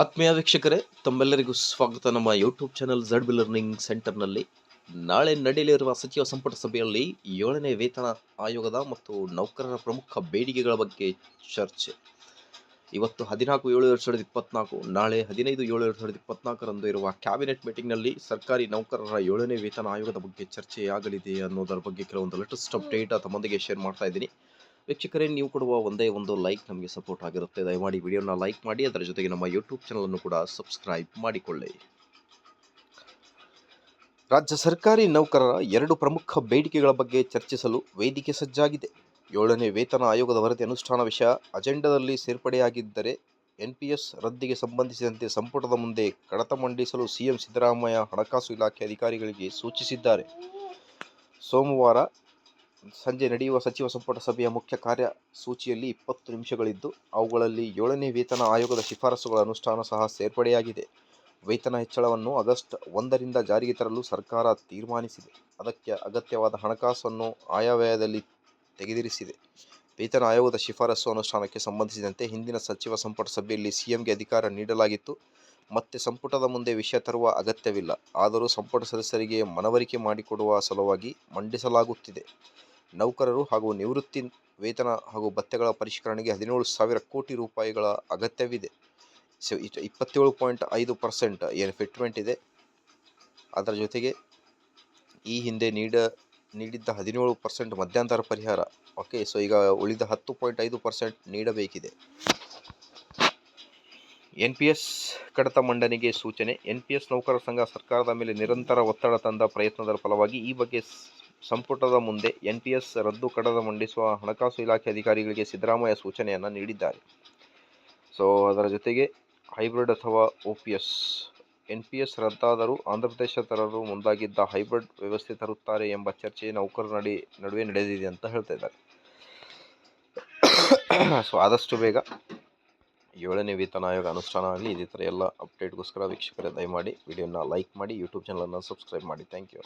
ಆತ್ಮೀಯ ವೀಕ್ಷಕರೇ, ತಮ್ಮೆಲ್ಲರಿಗೂ ಸ್ವಾಗತ. ನಮ್ಮ YouTube channel Z B learning ಸೆಂಟರ್ನಲ್ಲಿ ನಾಳೆ ನಡೆಯಲಿರುವ ಸಚಿವ ಸಂಪುಟ ಸಭೆಯಲ್ಲಿ ಏಳನೇ ವೇತನ ಆಯೋಗದ ಮತ್ತು ನೌಕರರ ಪ್ರಮುಖ ಬೇಡಿಕೆಗಳ ಬಗ್ಗೆ ಚರ್ಚೆ. ಇವತ್ತು ಹದಿನಾಲ್ಕು ಏಳು ಎರಡು ಸಾವಿರದ ಇಪ್ಪತ್ನಾಲ್ಕು, ನಾಳೆ ಹದಿನೈದು ಏಳು ಎರಡು ಸಾವಿರದ ಇಪ್ಪತ್ನಾಲ್ಕರಂದು ಇರುವ ಕ್ಯಾಬಿನೆಟ್ ಮೀಟಿಂಗ್ನಲ್ಲಿ ಸರ್ಕಾರಿ ನೌಕರರ ಏಳನೇ ವೇತನ ಆಯೋಗದ ಬಗ್ಗೆ ಚರ್ಚೆಯಾಗಲಿದೆ ಅನ್ನೋದರ ಬಗ್ಗೆ ಕೆಲವೊಂದು ಲೇಟೆಸ್ಟ್ ಅಪ್ಡೇಟ್ ತಮ್ಮೊಂದಿಗೆ ಶೇರ್ ಮಾಡ್ತಾ ಇದ್ದೀನಿ. ವೀಕ್ಷಕರೇ, ನೀವು ಕೊಡುವ ಒಂದೇ ಒಂದು ಲೈಕ್ ನಮಗೆ ಸಪೋರ್ಟ್ ಆಗಿರುತ್ತೆ. ದಯಮಾಡಿ ವಿಡಿಯೋನ ಲೈಕ್ ಮಾಡಿ, ಅದರ ಜೊತೆಗೆ ನಮ್ಮ ಯೂಟ್ಯೂಬ್ ಚಾನಲನ್ನು ಕೂಡ ಸಬ್ಸ್ಕ್ರೈಬ್ ಮಾಡಿಕೊಳ್ಳಿ. ರಾಜ್ಯ ಸರ್ಕಾರಿ ನೌಕರರ ಎರಡು ಪ್ರಮುಖ ಬೇಡಿಕೆಗಳ ಬಗ್ಗೆ ಚರ್ಚಿಸಲು ವೇದಿಕೆ ಸಜ್ಜಾಗಿದೆ. ಏಳನೇ ವೇತನ ಆಯೋಗದ ವರದಿ ಅನುಷ್ಠಾನ ವಿಷಯ ಅಜೆಂಡಾದಲ್ಲಿ ಸೇರ್ಪಡೆಯಾಗಿದ್ದರೆ ಎನ್ಪಿಎಸ್ ರದ್ದಿಗೆ ಸಂಬಂಧಿಸಿದಂತೆ ಸಂಪುಟದ ಮುಂದೆ ಕಡತ ಮಂಡಿಸಲು ಸಿಎಂ ಸಿದ್ದರಾಮಯ್ಯ ಹಣಕಾಸು ಇಲಾಖೆ ಅಧಿಕಾರಿಗಳಿಗೆ ಸೂಚಿಸಿದ್ದಾರೆ. ಸೋಮವಾರ ಸಂಜೆ ನಡೆಯುವ ಸಚಿವ ಸಂಪುಟ ಸಭೆಯ ಮುಖ್ಯ ಕಾರ್ಯಸೂಚಿಯಲ್ಲಿ ಇಪ್ಪತ್ತು ನಿಮಿಷಗಳಿದ್ದು, ಅವುಗಳಲ್ಲಿ ಏಳನೇ ವೇತನ ಆಯೋಗದ ಶಿಫಾರಸುಗಳ ಅನುಷ್ಠಾನ ಸಹ ಸೇರ್ಪಡೆಯಾಗಿದೆ. ವೇತನ ಹೆಚ್ಚಳವನ್ನು ಆಗಸ್ಟ್ ಒಂದರಿಂದ ಜಾರಿಗೆ ತರಲು ಸರ್ಕಾರ ತೀರ್ಮಾನಿಸಿದೆ. ಅದಕ್ಕೆ ಅಗತ್ಯವಾದ ಹಣಕಾಸನ್ನು ಆಯವ್ಯಯದಲ್ಲಿ ತೆಗೆದಿರಿಸಿದೆ. ವೇತನ ಆಯೋಗದ ಶಿಫಾರಸು ಅನುಷ್ಠಾನಕ್ಕೆ ಸಂಬಂಧಿಸಿದಂತೆ ಹಿಂದಿನ ಸಚಿವ ಸಂಪುಟ ಸಭೆಯಲ್ಲಿ ಸಿಎಂಗೆ ಅಧಿಕಾರ ನೀಡಲಾಗಿತ್ತು. ಮತ್ತೆ ಸಂಪುಟದ ಮುಂದೆ ವಿಷಯ ತರುವ ಅಗತ್ಯವಿಲ್ಲ. ಆದರೂ ಸಂಪುಟ ಸದಸ್ಯರಿಗೆ ಮನವರಿಕೆ ಮಾಡಿಕೊಡುವ ಸಲುವಾಗಿ ಮಂಡಿಸಲಾಗುತ್ತಿದೆ. ನೌಕರರು ಹಾಗೂ ನಿವೃತ್ತಿ ವೇತನ ಹಾಗೂ ಭತ್ತೆಗಳ ಪರಿಷ್ಕರಣೆಗೆ ಹದಿನೇಳು ಸಾವಿರ ಕೋಟಿ ರೂಪಾಯಿಗಳ ಅಗತ್ಯವಿದೆ. ಸೊ ಇಪ್ಪತ್ತೇಳು ಪಾಯಿಂಟ್ ಐದು ಪರ್ಸೆಂಟ್ ಏನು ಫಿಟ್ಮೆಂಟ್ ಇದೆ. ಅದರ ಜೊತೆಗೆ ಈ ಹಿಂದೆ ನೀಡ, ನೀಡಿದ್ದ ಹದಿನೇಳು ಪರ್ಸೆಂಟ್ ಮಧ್ಯಂತರ ಪರಿಹಾರ. ಓಕೆ, ಸೊ, ಈಗ ಉಳಿದ ಹತ್ತು ಪಾಯಿಂಟ್ ಐದು ಪರ್ಸೆಂಟ್ ನೀಡಬೇಕಿದೆ. ಎನ್ ಪಿ ಎಸ್ ಕಡತ ಮಂಡನೆಗೆ ಸೂಚನೆ. ಎನ್ ಪಿ ಎಸ್ ನೌಕರರ ಸಂಘ ಸರ್ಕಾರದ ಮೇಲೆ ನಿರಂತರ ಒತ್ತಡ ತಂದ ಪ್ರಯತ್ನದ ಫಲವಾಗಿ ಈ ಬಗ್ಗೆ ಸಂಪುಟದ ಮುಂದೆ ಎನ್ಪಿಎಸ್ ರದ್ದು ಕಡದ ಮಂಡಿಸುವ ಹಣಕಾಸು ಇಲಾಖೆ ಅಧಿಕಾರಿಗಳಿಗೆ ಸಿದ್ದರಾಮಯ್ಯ ಸೂಚನೆಯನ್ನು ನೀಡಿದ್ದಾರೆ. ಸೊ ಅದರ ಜೊತೆಗೆ ಹೈಬ್ರಿಡ್ ಅಥವಾ O P S N P S ರದ್ದಾದರೂ Andhra Pradesh ತರಲು ಮುಂದಾಗಿದ್ದ ಹೈಬ್ರಿಡ್ ವ್ಯವಸ್ಥೆ ತರುತ್ತಾರೆ ಎಂಬ ಚರ್ಚೆ ನೌಕರರ ನಡಿ, ನಡುವೆ ನಡೆದಿದೆ ಅಂತ ಹೇಳ್ತಾ ಇದ್ದಾರೆ. ಸೊ ಆದಷ್ಟು ಬೇಗ ಏಳನೇ ವೇತನ ಆಯೋಗ ಅನುಷ್ಠಾನ ಆಗಲಿ. ಇದೇ ಥರ ಎಲ್ಲ ಅಪ್ಡೇಟ್ಗೋಸ್ಕರ ವೀಕ್ಷಕರೇ ದಯಮಾಡಿ ವಿಡಿಯೋನ ಲೈಕ್ ಮಾಡಿ, ಯೂಟ್ಯೂಬ್ ಚಾನಲನ್ನು ಸಬ್ಸ್ಕ್ರೈಬ್ ಮಾಡಿ. Thank you.